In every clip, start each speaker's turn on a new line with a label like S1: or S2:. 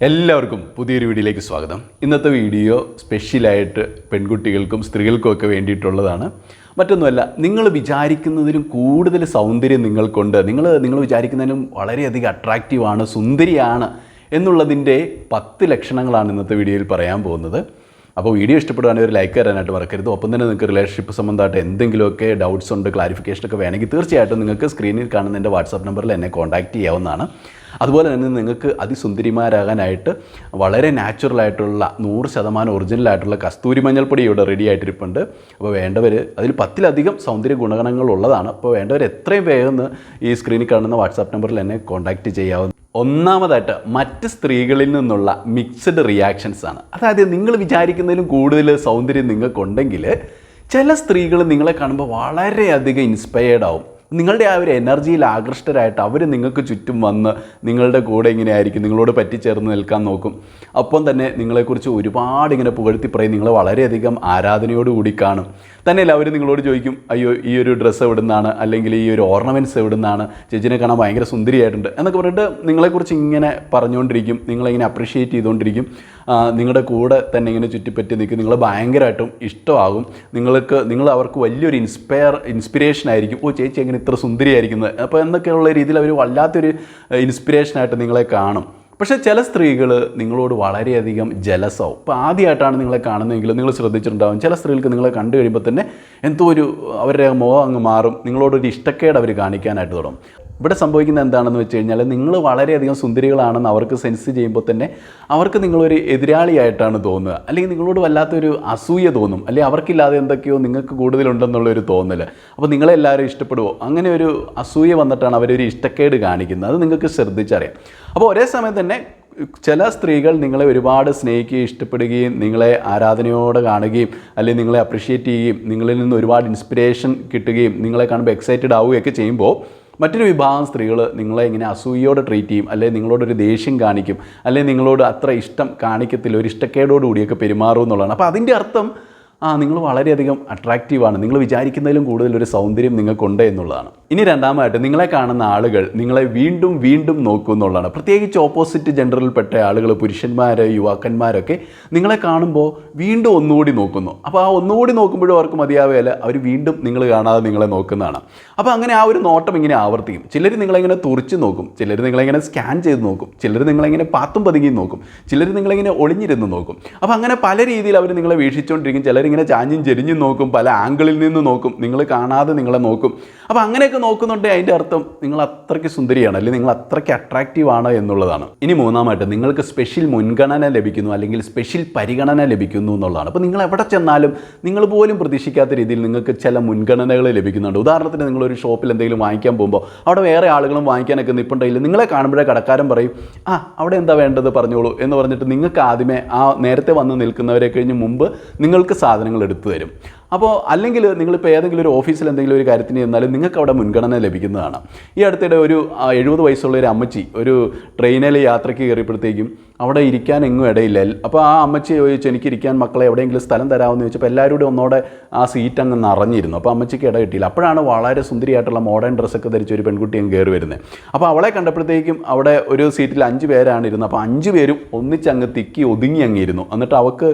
S1: എല്ലാവർക്കും പുതിയൊരു വീഡിയോയിലേക്ക് സ്വാഗതം. ഇന്നത്തെ വീഡിയോ സ്പെഷ്യലായിട്ട് പെൺകുട്ടികൾക്കും സ്ത്രീകൾക്കും ഒക്കെ വേണ്ടിയിട്ടുള്ളതാണ്. മറ്റൊന്നുമല്ല നിങ്ങൾ വിചാരിക്കുന്നതിലും കൂടുതൽ സൗന്ദര്യം നിങ്ങൾക്കുണ്ട്. നിങ്ങൾ നിങ്ങൾ വിചാരിക്കുന്നതിനും വളരെയധികം അട്രാക്റ്റീവാണ് സുന്ദരിയാണ് എന്നുള്ളതിന്റെ പത്ത് ലക്ഷണങ്ങളാണ് ഇന്നത്തെ വീഡിയോയിൽ പറയാൻ പോകുന്നത്. അപ്പോൾ വീഡിയോ ഇഷ്ടപ്പെടുകയാണെങ്കിൽ ഒരു ലൈക്ക് തരാനായിട്ട് മറക്കരുത്. ഒപ്പം തന്നെ നിങ്ങൾക്ക് റിലേഷൻഷിപ്പ് സംബന്ധമായിട്ട് എന്തെങ്കിലുമൊക്കെ ഡൗട്ട്സ് ഉണ്ട് ക്ലാരിഫിക്കേഷനൊക്കെ വേണമെങ്കിൽ തീർച്ചയായിട്ടും നിങ്ങൾക്ക് സ്ക്രീനിൽ കാണുന്ന എന്റെ വാട്സാപ്പ് നമ്പറിൽ എന്നെ കോൺടാക്റ്റ് ചെയ്യാവുന്നതാണ്. അതുപോലെ തന്നെ നിങ്ങൾക്ക് അതിസുന്ദരിമാരാകാനായിട്ട് വളരെ നാച്ചുറൽ ആയിട്ടുള്ള നൂറ് ശതമാനം ഒറിജിനൽ ആയിട്ടുള്ള കസ്തൂരി മഞ്ഞൾപ്പൊടി ഇവിടെ റെഡി ആയിട്ടിരിപ്പുണ്ട്. അപ്പോൾ വേണ്ടവർ അതിൽ പത്തിലധികം സൗന്ദര്യ ഗുണഗണങ്ങൾ ഉള്ളതാണ്. അപ്പോൾ വേണ്ടവർ എത്രയും വേഗം ഈ സ്ക്രീനിൽ കാണുന്ന വാട്സാപ്പ് നമ്പറിൽ എന്നെ കോൺടാക്റ്റ് ചെയ്യാവുന്ന ഒന്നാമതായിട്ട് മറ്റ് സ്ത്രീകളിൽ നിന്നുള്ള മിക്സഡ് റിയാക്ഷൻസ് ആണ്. അതായത് നിങ്ങൾ വിചാരിക്കുന്നതിലും കൂടുതൽ സൗന്ദര്യം നിങ്ങൾക്കുണ്ടെങ്കിൽ ചില സ്ത്രീകൾ നിങ്ങളെ കാണുമ്പോൾ വളരെയധികം ഇൻസ്പയേർഡ് ആവും. നിങ്ങളുടെ ആ ഒരു എനർജിയിൽ ആകൃഷ്ടരായിട്ട് അവർ നിങ്ങൾക്ക് ചുറ്റും വന്ന് നിങ്ങളുടെ കൂടെ ഇങ്ങനെ ആയിരിക്കും നിങ്ങളോട് പറ്റിച്ചേർന്ന് നിൽക്കാൻ നോക്കും. അപ്പം തന്നെ നിങ്ങളെക്കുറിച്ച് ഒരുപാട് ഇങ്ങനെ പുകഴ്ത്തി പറയും നിങ്ങൾ വളരെയധികം ആരാധനയോടുകൂടി കാണും. തന്നെയല്ല അവർ നിങ്ങളോട് ചോദിക്കും അയ്യോ ഈ ഒരു ഡ്രസ്സ് എവിടുന്നാണ്? അല്ലെങ്കിൽ ഈ ഒരു ഓർണമെന്റ്സ് എവിടുന്നാണ്? ചേച്ചിനെ കാണാൻ ഭയങ്കര സുന്ദരിയായിട്ടുണ്ട്. എന്നൊക്കെ പറഞ്ഞിട്ട് നിങ്ങളെക്കുറിച്ച് ഇങ്ങനെ പറഞ്ഞുകൊണ്ടിരിക്കും നിങ്ങളിങ്ങനെ അപ്രിഷ്യേറ്റ് ചെയ്തുകൊണ്ടിരിക്കും. നിങ്ങളുടെ കൂടെ തന്നെ ഇങ്ങനെ ചുറ്റിപ്പറ്റി നിൽക്കും. നിങ്ങൾ ഭയങ്കരമായിട്ടും ഇഷ്ടമാകും. നിങ്ങൾക്ക് നിങ്ങൾ അവർക്ക് വലിയൊരു ഇൻസ്പയർ ഇൻസ്പിറേഷൻ ആയിരിക്കും. ഓ ചേച്ചി എങ്ങനെ ഇത്ര സുന്ദരിയായിരിക്കുന്നത് അപ്പോൾ എന്നൊക്കെയുള്ള രീതിയിൽ അവർ വല്ലാത്തൊരു ഇൻസ്പിറേഷനായിട്ട് നിങ്ങളെ കാണും. പക്ഷേ ചില സ്ത്രീകൾ നിങ്ങളോട് വളരെയധികം ജലസാവും ഇപ്പോൾ ആദ്യമായിട്ടാണ് നിങ്ങളെ കാണുന്നതെങ്കിൽ നിങ്ങൾ ശ്രദ്ധിച്ചിട്ടുണ്ടാവും. ചില സ്ത്രീകൾക്ക് നിങ്ങളെ കണ്ടു കഴിയുമ്പോൾ തന്നെ എന്തോ ഒരു അവരുടെ മുഖം അങ്ങ് മാറും. നിങ്ങളോടൊരു ഇഷ്ടക്കേട് അവർ കാണിക്കാനായിട്ട് തുടങ്ങും. ഇവിടെ സംഭവിക്കുന്നത് എന്താണെന്ന് വെച്ച് കഴിഞ്ഞാൽ നിങ്ങൾ വളരെയധികം സുന്ദരികളാണെന്ന് അവർക്ക് സെൻസ് ചെയ്യുമ്പോൾ തന്നെ അവർക്ക് നിങ്ങളൊരു എതിരാളിയായിട്ടാണ് തോന്നുക. അല്ലെങ്കിൽ നിങ്ങളോട് വല്ലാത്തൊരു അസൂയ തോന്നും. അല്ലെങ്കിൽ അവർക്കില്ലാതെ എന്തൊക്കെയോ നിങ്ങൾക്ക് കൂടുതലുണ്ടെന്നുള്ളൊരു തോന്നൽ അപ്പോൾ നിങ്ങളെല്ലാവരും ഇഷ്ടപ്പെടുമോ അങ്ങനെ ഒരു അസൂയ വന്നിട്ടാണ് അവരൊരു ഇഷ്ടക്കേട് കാണിക്കുന്നത്. അത് നിങ്ങൾക്ക് ശ്രദ്ധിച്ചറിയാം. അപ്പോൾ ഒരേ സമയം തന്നെ ചില സ്ത്രീകൾ നിങ്ങളെ ഒരുപാട് സ്നേഹിക്കുകയും ഇഷ്ടപ്പെടുകയും നിങ്ങളെ ആരാധനയോടെ കാണുകയും അല്ലെങ്കിൽ നിങ്ങളെ അപ്രിഷ്യേറ്റ് ചെയ്യുകയും നിങ്ങളിൽ നിന്ന് ഒരുപാട് ഇൻസ്പിറേഷൻ കിട്ടുകയും നിങ്ങളെ കാണുമ്പോൾ എക്സൈറ്റഡ് ആവുകയൊക്കെ ചെയ്യുമ്പോൾ മറ്റൊരു വിഭാഗം സ്ത്രീകൾ നിങ്ങളെ ഇങ്ങനെ അസൂയയോടെ ട്രീറ്റ് ചെയ്യും അല്ലെങ്കിൽ നിങ്ങളോടൊരു ദേഷ്യം കാണിക്കും അല്ലെങ്കിൽ നിങ്ങളോട് അത്ര ഇഷ്ടം കാണിക്കത്തില്ല ഒരു ഇഷ്ടക്കേടോടുകൂടിയൊക്കെ പെരുമാറും എന്നുള്ളതാണ്. അപ്പോൾ അതിന്റെ അർത്ഥം ആ നിങ്ങൾ വളരെയധികം അട്രാക്റ്റീവാണ് നിങ്ങൾ വിചാരിക്കുന്നതിലും കൂടുതൽ ഒരു സൗന്ദര്യം നിങ്ങൾക്കുണ്ട് എന്നുള്ളതാണ്. ഇനി രണ്ടാമതായിട്ട് നിങ്ങളെ കാണുന്ന ആളുകൾ നിങ്ങളെ വീണ്ടും വീണ്ടും നോക്കും എന്നുള്ളതാണ്. പ്രത്യേകിച്ച് ഓപ്പോസിറ്റ് ജെൻഡറിൽപ്പെട്ട ആളുകൾ പുരുഷന്മാർ യുവാക്കന്മാരൊക്കെ നിങ്ങളെ കാണുമ്പോൾ വീണ്ടും ഒന്നുകൂടി നോക്കുന്നു. അപ്പോൾ ആ ഒന്നുകൂടി നോക്കുമ്പോഴും അവർക്ക് മതിയാവുകയല്ല അവർ വീണ്ടും നിങ്ങൾ കാണാതെ നിങ്ങളെ നോക്കുന്നതാണ്. അപ്പോൾ അങ്ങനെ ആ ഒരു നോട്ടം ഇങ്ങനെ ആവർത്തിക്കും. ചിലർ നിങ്ങളിങ്ങനെ തുറിച്ച് നോക്കും. ചിലർ നിങ്ങളിങ്ങനെ സ്കാൻ ചെയ്ത് നോക്കും. ചിലർ നിങ്ങളിങ്ങനെ പാത്തും പതുങ്ങി നോക്കും. ചിലർ നിങ്ങളിങ്ങനെ ഒളിഞ്ഞിരുന്ന് നോക്കും. അപ്പോൾ അങ്ങനെ പല രീതിയിൽ അവർ നിങ്ങളെ വീക്ഷിച്ചുകൊണ്ടിരിക്കും. ചിലരിങ്ങനെ ചാഞ്ഞും ചെരിഞ്ഞും നോക്കും പല ആംഗിളിൽ നിന്ന് നോക്കും. നിങ്ങൾ കാണാതെ നിങ്ങളെ നോക്കും. അപ്പോൾ അങ്ങനെയൊക്കെ നോക്കുന്നുണ്ട് അതിന്റെ അർത്ഥം? നിങ്ങൾ അത്രയ്ക്ക് സുന്ദരിയാണ് അല്ലെങ്കിൽ നിങ്ങൾ അത്രയ്ക്ക് അട്രാക്റ്റീവ് ആണ് എന്നുള്ളതാണ്. ഇനി മൂന്നാമായിട്ട് നിങ്ങൾക്ക് സ്പെഷ്യൽ മുൻഗണന ലഭിക്കുന്നു അല്ലെങ്കിൽ സ്പെഷ്യൽ പരിഗണന ലഭിക്കുന്നു എന്നുള്ളതാണ്. അപ്പോൾ നിങ്ങൾ എവിടെ ചെന്നാലും നിങ്ങൾ പോലും പ്രതീക്ഷിക്കാത്ത രീതിയിൽ നിങ്ങൾക്ക് ചില മുൻഗണനകൾ ലഭിക്കുന്നുണ്ട്. ഉദാഹരണത്തിന് നിങ്ങളൊരു ഷോപ്പിൽ എന്തെങ്കിലും വാങ്ങിക്കാൻ പോകുമ്പോൾ അവിടെ വേറെ ആളുകളും വാങ്ങിക്കാനൊക്കെ നിൽപ്പുണ്ടെങ്കിൽ നിങ്ങളെ കാണുമ്പോഴേ കടക്കാരൻ പറയും ആ അവിടെ എന്താ വേണ്ടത് പറഞ്ഞോളൂ എന്ന് പറഞ്ഞിട്ട് നിങ്ങൾക്ക് ആദ്യമേ ആ നേരത്തെ വന്ന് നിൽക്കുന്നവരെ കഴിഞ്ഞ് മുമ്പ് നിങ്ങൾക്ക് സാധനങ്ങൾ എടുത്തു തരും. അപ്പോൾ അല്ലെങ്കിൽ നിങ്ങളിപ്പോൾ ഏതെങ്കിലും ഒരു ഓഫീസിൽ എന്തെങ്കിലും ഒരു കാര്യത്തിന് ചെന്നാലും നിങ്ങൾക്ക് അവിടെ മുൻഗണന ലഭിക്കുന്നതാണ്. ഈ അടുത്തിടെ ഒരു എഴുപത് വയസ്സുള്ള ഒരു അമ്മച്ചി ഒരു ട്രെയിനിൽ യാത്രയ്ക്ക് കയറിയപ്പോഴത്തേക്കും അവിടെ ഇരിക്കാൻ എങ്ങും ഇടയില്ല. അപ്പോൾ ആ അമ്മച്ചി ചോദിച്ചു എനിക്ക് ഇരിക്കാൻ മക്കളെ എവിടെയെങ്കിലും സ്ഥലം തരാമെന്ന് ചോദിച്ചപ്പോൾ എല്ലാവരും കൂടി ഒന്നോടെ ആ സീറ്റ് അങ്ങ് നിറഞ്ഞിരുന്നു. അപ്പോൾ അമ്മച്ചിക്ക് ഇട കിട്ടിയില്ല. അപ്പോഴാണ് വളരെ സുന്ദരിയായിട്ടുള്ള മോഡേൺ ഡ്രസ്സൊക്കെ ധരിച്ച ഒരു പെൺകുട്ടി അങ്ങ് കയറി വരുന്നത് അപ്പോൾ അവളെ കണ്ടപ്പോഴത്തേക്കും അവിടെ ഒരു സീറ്റിൽ അഞ്ച് പേരാണ് ഇരുന്നത്. അപ്പോൾ അഞ്ച് പേരും ഒന്നിച്ചങ്ങ് തിക്കി ഒതുങ്ങി അങ്ങ് ഇരുന്നു. എന്നിട്ട് അവൾക്ക്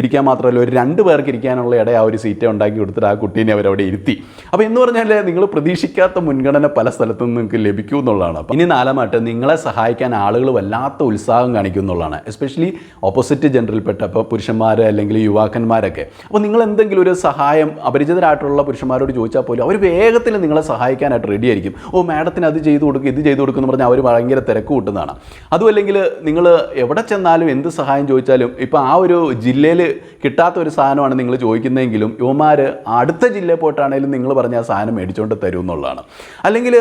S1: ഇരിക്കാൻ മാത്രമല്ല ഒരു രണ്ട് പേർക്ക് ഇരിക്കാനുള്ള ഇട ആ ഒരു സീറ്റ് ഉണ്ടാക്കി കൊടുത്തിട്ട് ആ കുട്ടീനെ അവരവിടെ ഇരുത്തി. അപ്പോൾ എന്ന് പറഞ്ഞാൽ നിങ്ങൾ പ്രതീക്ഷിക്കാത്ത മുൻഗണന പല സ്ഥലത്തു നിന്ന് നിങ്ങൾക്ക് ലഭിക്കും എന്നുള്ളതാണ്. അപ്പോൾ ഇനി നാലാമായിട്ട് നിങ്ങളെ സഹായിക്കാൻ ആളുകൾ വല്ലാത്ത ഉത്സാഹം കാണിക്കും എന്നുള്ളതാണ്. എസ്പെഷ്യലി ഓപ്പോസിറ്റ് ജെൻഡറിൽപ്പെട്ട ഇപ്പോൾ പുരുഷന്മാർ അല്ലെങ്കിൽ യുവാക്കന്മാരൊക്കെ. അപ്പോൾ നിങ്ങൾ എന്തെങ്കിലും ഒരു സഹായം അപരിചിതരായിട്ടുള്ള പുരുഷന്മാരോട് ചോദിച്ചാൽ പോലും അവർ വേഗത്തിൽ നിങ്ങളെ സഹായിക്കാനായിട്ട് റെഡി ആയിരിക്കും. ഓ മാഡത്തിന് അത് ചെയ്തു കൊടുക്കും ഇത് ചെയ്തു കൊടുക്കും എന്ന് പറഞ്ഞാൽ അവർ ഭയങ്കര തിരക്ക് കൂട്ടുന്നതാണ്. അതുമല്ലെങ്കിൽ നിങ്ങൾ എവിടെ ചെന്നാലും എന്ത് സഹായം ചോദിച്ചാലും ഇപ്പോൾ ആ ഒരു ജില്ലയിൽ കിട്ടാത്ത ഒരു സാധനമാണ് നിങ്ങൾ ചോദിക്കുന്നതെങ്കിലും യുവമാർ അടുത്ത ജില്ലയിൽ പോയിട്ടാണെങ്കിലും നിങ്ങൾ പറഞ്ഞ ആ സാധനം മേടിച്ചുകൊണ്ട് തരും എന്നുള്ളതാണ്. അല്ലെങ്കിൽ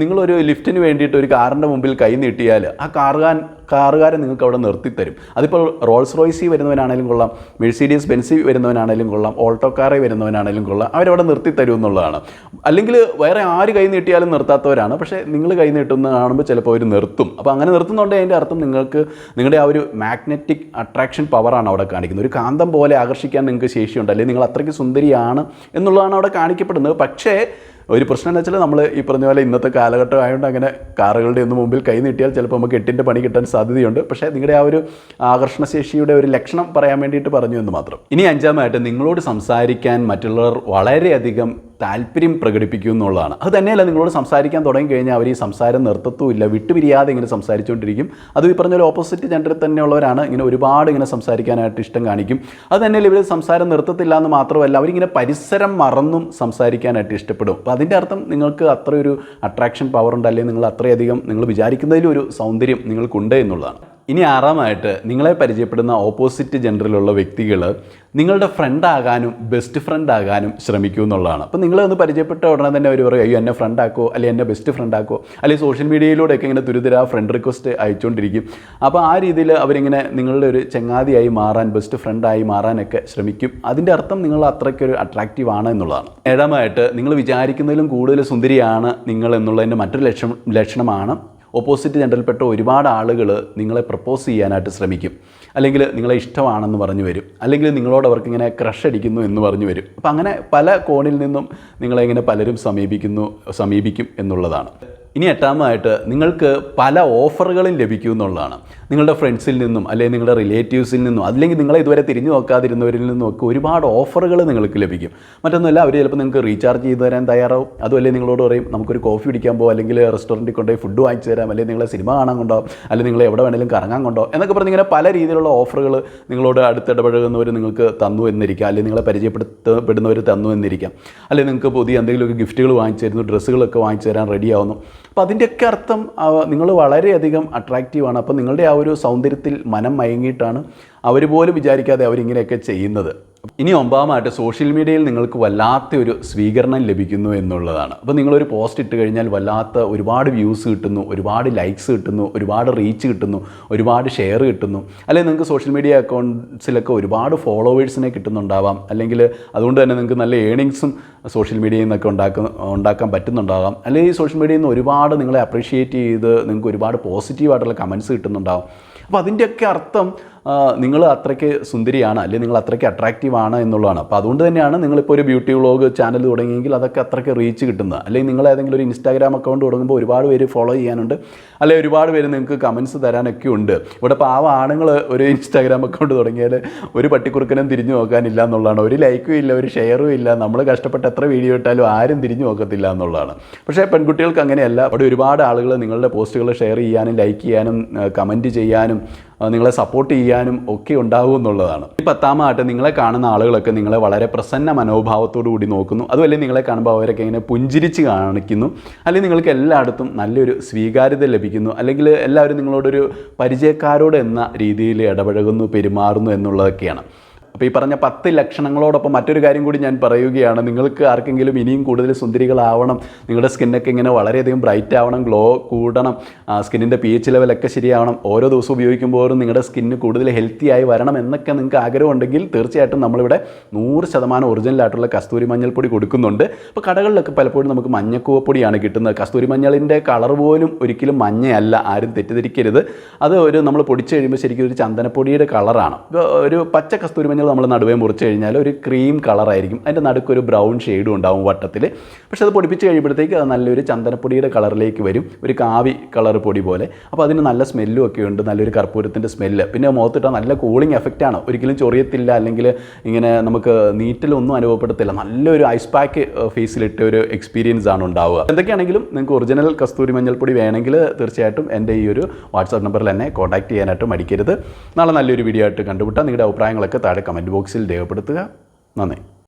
S1: നിങ്ങളൊരു ലിഫ്റ്റിന് വേണ്ടിയിട്ട് ഒരു കാറിന്റെ മുമ്പിൽ കൈ നീട്ടിയാൽ ആ കാറുകാരൻ കാറുകാരൻ നിങ്ങൾക്ക് അവിടെ നിർത്തിത്തരും. അതിപ്പോൾ റോൾസ് റോയ്സി വരുന്നവനാണെങ്കിലും കൊള്ളാം മെഴ്സീഡിയസ് ബെൻസി വരുന്നവനാണെങ്കിലും കൊള്ളാം ഓൾട്ടോ കാറെ വരുന്നവനാണെങ്കിലും കൊള്ളാം അവരവിടെ നിർത്തിത്തരും എന്നുള്ളതാണ്. അല്ലെങ്കിൽ വേറെ ആര് കൈ നീട്ടിയാലും നിർത്താത്തവരാണ് പക്ഷേ നിങ്ങൾ കൈ നീട്ടുന്ന കാണുമ്പോൾ ചിലപ്പോൾ അവർ നിർത്തും. അപ്പോൾ അങ്ങനെ നിർത്തുന്നുണ്ട് അതിന്റെ അർത്ഥം നിങ്ങൾക്ക് നിങ്ങളുടെ ആ ഒരു മാഗ്നറ്റിക് അട്രാക്ഷൻ പവറാണ് അവിടെ കാണിക്കുന്നത്. ഒരു കാന്തം പോലെ ആകർഷിക്കാൻ നിങ്ങൾക്ക് ശേഷിയുണ്ട് അല്ലെങ്കിൽ നിങ്ങൾ അത്രയ്ക്ക് സുന്ദരിയാണ് എന്നുള്ളതാണ് അവിടെ കാണിക്കപ്പെടുന്നത്. പക്ഷേ ഒരു പ്രശ്നം എന്ന് വെച്ചാൽ നമ്മൾ ഈ പറഞ്ഞ പോലെ ഇന്നത്തെ കാലഘട്ടം ആയതുകൊണ്ട് അങ്ങനെ കാറുകളുടെ ഒന്നും മുമ്പിൽ കൈ നീട്ടിയാൽ ചിലപ്പോൾ നമുക്ക് എട്ടിന്റെ പണി കിട്ടാൻ സാധ്യതയുണ്ട്. പക്ഷേ നിങ്ങളുടെ ആ ഒരു ആകർഷണശേഷിയുടെ ഒരു ലക്ഷണം പറയാൻ വേണ്ടിയിട്ട് പറഞ്ഞു എന്ന് മാത്രം. ഇനി അഞ്ചാമതായിട്ട് നിങ്ങളോട് സംസാരിക്കാൻ മറ്റുള്ളവർ വളരെയധികം താല്പര്യം പ്രകടിപ്പിക്കും എന്നുള്ളതാണ്. അത് തന്നെയല്ല നിങ്ങളോട് സംസാരിക്കാൻ തുടങ്ങി കഴിഞ്ഞാൽ അവർ ഈ സംസാരം നിർത്തത്തുമില്ല വിട്ടുപിരിയാതെ ഇങ്ങനെ സംസാരിച്ചുകൊണ്ടിരിക്കും അത് ഈ പറഞ്ഞ ഓപ്പോസിറ്റ് ജെൻഡറിൽ തന്നെയുള്ളവരാണ് ഇങ്ങനെ ഒരുപാട് ഇങ്ങനെ സംസാരിക്കാനായിട്ട് ഇഷ്ടം കാണിക്കും. അത് തന്നെയല്ല ഇവർ സംസാരം നിർത്തത്തില്ല എന്ന് മാത്രമല്ല അവരിങ്ങനെ പരിസരം മറന്നും സംസാരിക്കാനായിട്ട് ഇഷ്ടപ്പെടും. അപ്പോൾ അതിന്റെ അർത്ഥം നിങ്ങൾക്ക് അത്രയൊരു അട്രാക്ഷൻ പവർ ഉണ്ട് അല്ലെങ്കിൽ നിങ്ങൾ അത്രയധികം നിങ്ങൾ വിചാരിക്കുന്നതിലും ഒരു സൗന്ദര്യം നിങ്ങൾക്കുണ്ട് എന്നുള്ളതാണ്. ഇനി ആറാമായിട്ട് നിങ്ങളെ പരിചയപ്പെടുന്ന ഓപ്പോസിറ്റ് ജെൻഡറിലുള്ള വ്യക്തികൾ നിങ്ങളുടെ ഫ്രണ്ട് ആകാനും ബെസ്റ്റ് ഫ്രണ്ട് ആകാനും ശ്രമിക്കൂ എന്നുള്ളതാണ്. അപ്പോൾ നിങ്ങളെ ഒന്ന് പരിചയപ്പെട്ട ഉടനെ തന്നെ അവർ പറയും അയ്യോ എന്നെ ഫ്രണ്ട് ആക്കോ അല്ലെങ്കിൽ എന്നെ ബെസ്റ്റ് ഫ്രണ്ട് ആക്കോ? അല്ലെങ്കിൽ സോഷ്യൽ മീഡിയയിലൂടെയൊക്കെ ഇങ്ങനെ തുരുതര ഫ്രണ്ട് റിക്വസ്റ്റ് അയച്ചുകൊണ്ടിരിക്കും അപ്പോൾ ആ രീതിയിൽ അവരിങ്ങനെ നിങ്ങളുടെ ഒരു ചങ്ങാതിയായി മാറാൻ ബെസ്റ്റ് ഫ്രണ്ടായി മാറാനൊക്കെ ശ്രമിക്കും. അതിന്റെ അർത്ഥം നിങ്ങൾ അത്രയ്ക്കൊരു അട്രാക്റ്റീവ് ആണ് എന്നുള്ളതാണ്. ഏഴാമായിട്ട് നിങ്ങൾ വിചാരിക്കുന്നതിലും കൂടുതൽ സുന്ദരിയാണ് നിങ്ങൾ എന്നുള്ളതിന്റെ മറ്റൊരു ലക്ഷണം ലക്ഷണമാണ് ഓപ്പോസിറ്റ് ജെൻഡറിൽപ്പെട്ട ഒരുപാട് ആളുകൾ നിങ്ങളെ പ്രപ്പോസ് ചെയ്യാനായിട്ട് ശ്രമിക്കും. അല്ലെങ്കിൽ നിങ്ങളെ ഇഷ്ടമാണെന്ന് പറഞ്ഞു വരും. അല്ലെങ്കിൽ നിങ്ങളോട് അവർക്ക് ഇങ്ങനെ ക്രഷ് അടിക്കുന്നു എന്ന് പറഞ്ഞു വരും. അപ്പം അങ്ങനെ പല കോണിൽ നിന്നും നിങ്ങളെ ഇങ്ങനെ പലരും സമീപിക്കുന്നു സമീപിക്കും എന്നുള്ളതാണ്. ഇനി എട്ടാമതായിട്ട് നിങ്ങൾക്ക് പല ഓഫറുകളും ലഭിക്കും എന്നുള്ളതാണ്. നിങ്ങളുടെ ഫ്രണ്ട്സിൽ നിന്നും അല്ലെങ്കിൽ നിങ്ങളുടെ റിലേറ്റീവ്സിൽ നിന്നും അല്ലെങ്കിൽ നിങ്ങളെ ഇതുവരെ തിരിഞ്ഞു നോക്കാതിരുന്നവരിൽ നിന്നും ഒക്കെ ഒരുപാട് ഓഫറുകൾ നിങ്ങൾക്ക് ലഭിക്കും. മറ്റൊന്നുമല്ല അവർ ചിലപ്പോൾ നിങ്ങൾക്ക് റീചാർജ് ചെയ്ത് തരാൻ തയ്യാറാവും. അതുമല്ലേ നിങ്ങളോട് പറയും നമുക്കൊരു കോഫി കുടിക്കാൻ പോകും അല്ലെങ്കിൽ റെസ്റ്റോറന്റിൽ കൊണ്ടുപോയി ഫുഡ് വാങ്ങിച്ചു തരാം അല്ലെങ്കിൽ നിങ്ങളെ സിനിമ കാണാൻ കൊണ്ടോ അല്ലെങ്കിൽ നിങ്ങൾ എവിടെ വേണമെങ്കിലും കറങ്ങാൻ കൊണ്ടോ എന്നൊക്കെ പറഞ്ഞ് ഇങ്ങനെ പല രീതിയിലുള്ള ഓഫറുകൾ നിങ്ങളോട് അടുത്തിടപഴകുന്നവർ നിങ്ങൾക്ക് തന്നു എന്നിരിക്കാം. അല്ലെങ്കിൽ നിങ്ങളെ പരിചയപ്പെടുത്തപ്പെടുന്നവർ തന്നു എന്നിരിക്കാം. അല്ലെങ്കിൽ നിങ്ങൾക്ക് പുതിയ എന്തെങ്കിലുമൊക്കെ ഗിഫ്റ്റുകൾ വാങ്ങിച്ചു തരുന്നു ഡ്രസ്സുകളൊക്കെ വാങ്ങിച്ചു തരാൻ റെഡി ആവുന്നു. അപ്പോൾ അതിന്റെയൊക്കെ അർത്ഥം നിങ്ങൾ വളരെയധികം അട്രാക്റ്റീവാണ് അപ്പോൾ നിങ്ങളുടെ ആ ഒരു സൗന്ദര്യത്തിൽ മനം മയങ്ങിയിട്ടാണ് അവർ പോലും വിചാരിക്കാതെ അവരിങ്ങനെയൊക്കെ ചെയ്യുന്നത്. ഇനി ഒമ്പാമായിട്ട് സോഷ്യൽ മീഡിയയിൽ നിങ്ങൾക്ക് വല്ലാത്ത ഒരു സ്വീകരണം ലഭിക്കുന്നു എന്നുള്ളതാണ്. അപ്പോൾ നിങ്ങളൊരു പോസ്റ്റ് ഇട്ട് കഴിഞ്ഞാൽ വല്ലാത്ത ഒരുപാട് വ്യൂസ് കിട്ടുന്നു ഒരുപാട് ലൈക്സ് കിട്ടുന്നു ഒരുപാട് റീച്ച് കിട്ടുന്നു ഒരുപാട് ഷെയർ കിട്ടുന്നു. അല്ലെങ്കിൽ നിങ്ങൾക്ക് സോഷ്യൽ മീഡിയ അക്കൗണ്ട്സിലൊക്കെ ഒരുപാട് ഫോളോവേഴ്സിനെ കിട്ടുന്നുണ്ടാവാം. അല്ലെങ്കിൽ അതുകൊണ്ട് തന്നെ നിങ്ങൾക്ക് നല്ല ഏണിങ്സും സോഷ്യൽ മീഡിയയിൽ നിന്നൊക്കെ ഉണ്ടാക്കുന്ന ഉണ്ടാക്കാൻ പറ്റുന്നുണ്ടാകാം അല്ലെങ്കിൽ സോഷ്യൽ മീഡിയയിൽ നിന്ന് ഒരുപാട് നിങ്ങളെ അപ്രീഷിയേറ്റ് ചെയ്ത് നിങ്ങൾക്ക് ഒരുപാട് പോസിറ്റീവായിട്ടുള്ള കമൻസ് കിട്ടുന്നുണ്ടാവും. അപ്പോൾ അതിന്റെയൊക്കെ അർത്ഥം നിങ്ങൾ അത്രയ്ക്ക് സുന്ദരിയാണ് അല്ലെങ്കിൽ നിങ്ങൾ അത്രയ്ക്ക് അട്രാക്റ്റീവ് ആണ് എന്നുള്ളതാണ്. അപ്പോൾ അതുകൊണ്ട് തന്നെയാണ് നിങ്ങളിപ്പോൾ ഒരു ബ്യൂട്ടി വ്ളോഗ് ചാനൽ തുടങ്ങിയെങ്കിൽ അതൊക്കെ അത്രയ്ക്ക് റീച്ച് കിട്ടുന്നത്. അല്ലെങ്കിൽ നിങ്ങൾ ഏതെങ്കിലും ഒരു ഇൻസ്റ്റാഗ്രാം അക്കൗണ്ട് തുടങ്ങുമ്പോൾ ഒരുപാട് പേര് ഫോളോ ചെയ്യാനുണ്ട്. അല്ലെങ്കിൽ ഒരുപാട് പേര് നിങ്ങൾക്ക് കമൻസ് തരാനൊക്കെ ഉണ്ട്. ഇവിടെ പാവ ആണുങ്ങൾ ഒരു ഇൻസ്റ്റാഗ്രാം അക്കൗണ്ട് തുടങ്ങിയാൽ ഒരു പട്ടിക്കുറുക്കനും തിരിഞ്ഞു നോക്കാനില്ല എന്നുള്ളതാണ്. ഒരു ലൈക്കും ഇല്ല ഒരു ഷെയറും ഇല്ല. നമ്മൾ കഷ്ടപ്പെട്ട് എത്ര വീഡിയോ ഇട്ടാലും ആരും തിരിഞ്ഞു നോക്കത്തില്ല എന്നുള്ളതാണ്. പക്ഷേ പെൺകുട്ടികൾക്ക് അങ്ങനെയല്ല. അവിടെ ഒരുപാട് ആളുകൾ നിങ്ങളുടെ പോസ്റ്റുകൾ ഷെയർ ചെയ്യാനും ലൈക്ക് ചെയ്യാനും കമന്റ് ചെയ്യാനും നിങ്ങളെ സപ്പോർട്ട് ചെയ്യാനും ഒക്കെ ഉണ്ടാകും എന്നുള്ളതാണ്. ഈ പത്താമായിട്ട് നിങ്ങളെ കാണുന്ന ആളുകളൊക്കെ നിങ്ങളെ വളരെ പ്രസന്ന മനോഭാവത്തോടു കൂടി നോക്കുന്നു. അതുമല്ലേ നിങ്ങളെ കാണുമ്പോൾ അവരൊക്കെ ഇങ്ങനെ പുഞ്ചിരിച്ച് കാണിക്കുന്നു. അല്ലെങ്കിൽ നിങ്ങൾക്ക് എല്ലായിടത്തും നല്ലൊരു സ്വീകാര്യത ലഭിക്കുന്നു. അല്ലെങ്കിൽ എല്ലാവരും നിങ്ങളോടൊരു പരിചയക്കാരോട് എന്ന രീതിയിൽ ഇടപഴകുന്നു പെരുമാറുന്നു എന്നുള്ളതൊക്കെയാണ്. അപ്പോൾ ഈ പറഞ്ഞ പത്ത് ലക്ഷണങ്ങളോടൊപ്പം മറ്റൊരു കാര്യം കൂടി ഞാൻ പറയുകയാണ്. നിങ്ങൾക്ക് ആർക്കെങ്കിലും ഇനിയും കൂടുതൽ സുന്ദരികളാവണം നിങ്ങളുടെ സ്കിന്നൊക്കെ ഇങ്ങനെ വളരെയധികം ബ്രൈറ്റ് ആവണം ഗ്ലോ കൂടണം സ്കിന്നിന്റെ പി എച്ച് ലെവലൊക്കെ ശരിയാവണം ഓരോ ദിവസവും ഉപയോഗിക്കുമ്പോഴും നിങ്ങളുടെ സ്കിന്ന് കൂടുതൽ ഹെൽത്തി ആയി വരണം എന്നൊക്കെ നിങ്ങൾക്ക് ആഗ്രഹമുണ്ടെങ്കിൽ തീർച്ചയായിട്ടും നമ്മളിവിടെ നൂറ് ശതമാനം ഒറിജിനലായിട്ടുള്ള കസ്തൂരി മഞ്ഞൾപ്പൊടി കൊടുക്കുന്നുണ്ട്. അപ്പോൾ കടകളിലൊക്കെ പലപ്പോഴും നമുക്ക് മഞ്ഞക്കൂവപ്പൊടിയാണ് കിട്ടുന്നത്. കസ്തൂരി മഞ്ഞളിന്റെ കളർ പോലും ഒരിക്കലും മഞ്ഞയല്ല ആരും തെറ്റിദ്ധരിക്കരുത്. അത് ഒരു നമ്മൾ പൊടിച്ചു കഴിയുമ്പോൾ ശരിക്കും ഒരു ചന്ദനപ്പൊടിയുടെ കളറാണ് ഒരു പച്ച കസ്തൂരി മഞ്ഞൾ നമ്മൾ നടുവേ മുറിച്ച് കഴിഞ്ഞാൽ ഒരു ക്രീം കളറായിരിക്കും അതിന്റെ നടുക്കൊരു ബ്രൗൺ ഷെയ്ഡും ഉണ്ടാവും വട്ടത്തിൽ. പക്ഷേ അത് പൊടിപ്പിച്ച് കഴിയുമ്പോഴത്തേക്ക് അത് നല്ലൊരു ചന്ദനപ്പൊടിയുടെ കളറിലേക്ക് വരും. ഒരു കാവി കളർ പൊടി പോലെ. അപ്പോൾ അതിന് നല്ല സ്മെല്ലും ഒക്കെ ഉണ്ട്. നല്ലൊരു കർപ്പൂരത്തിന്റെ സ്മെല്ല് പിന്നെ മുഖത്തിട്ടാൽ നല്ല കൂളിംഗ് എഫക്റ്റാണ് ഒരിക്കലും ചൊറിയത്തില്ല. അല്ലെങ്കിൽ ഇങ്ങനെ നമുക്ക് നീറ്റിലൊന്നും അനുഭവപ്പെടത്തില്ല. നല്ലൊരു ഐസ് പാക്ക് ഫേസിലിട്ട ഒരു എക്സ്പീരിയൻസ് ആണ് ഉണ്ടാവുക. എന്തൊക്കെയാണെങ്കിലും നിങ്ങൾക്ക് ഒറിജിനൽ കസ്തൂരി മഞ്ഞൾപ്പൊടി വേണമെങ്കിൽ തീർച്ചയായിട്ടും എന്റെ ഈ ഒരു വാട്സാപ്പ് നമ്പറിൽ എന്നെ കോൺടാക്ട് ചെയ്യാനായിട്ട് മടിക്കരുത്. നാളെ നല്ലൊരു വീഡിയോ ആയിട്ട് കണ്ടുപിട്ടാൽ നിങ്ങളുടെ അഭിപ്രായങ്ങളൊക്കെ താഴെ കമന്റ് ബോക്സിൽ രേഖപ്പെടുത്തുക. നന്ദി.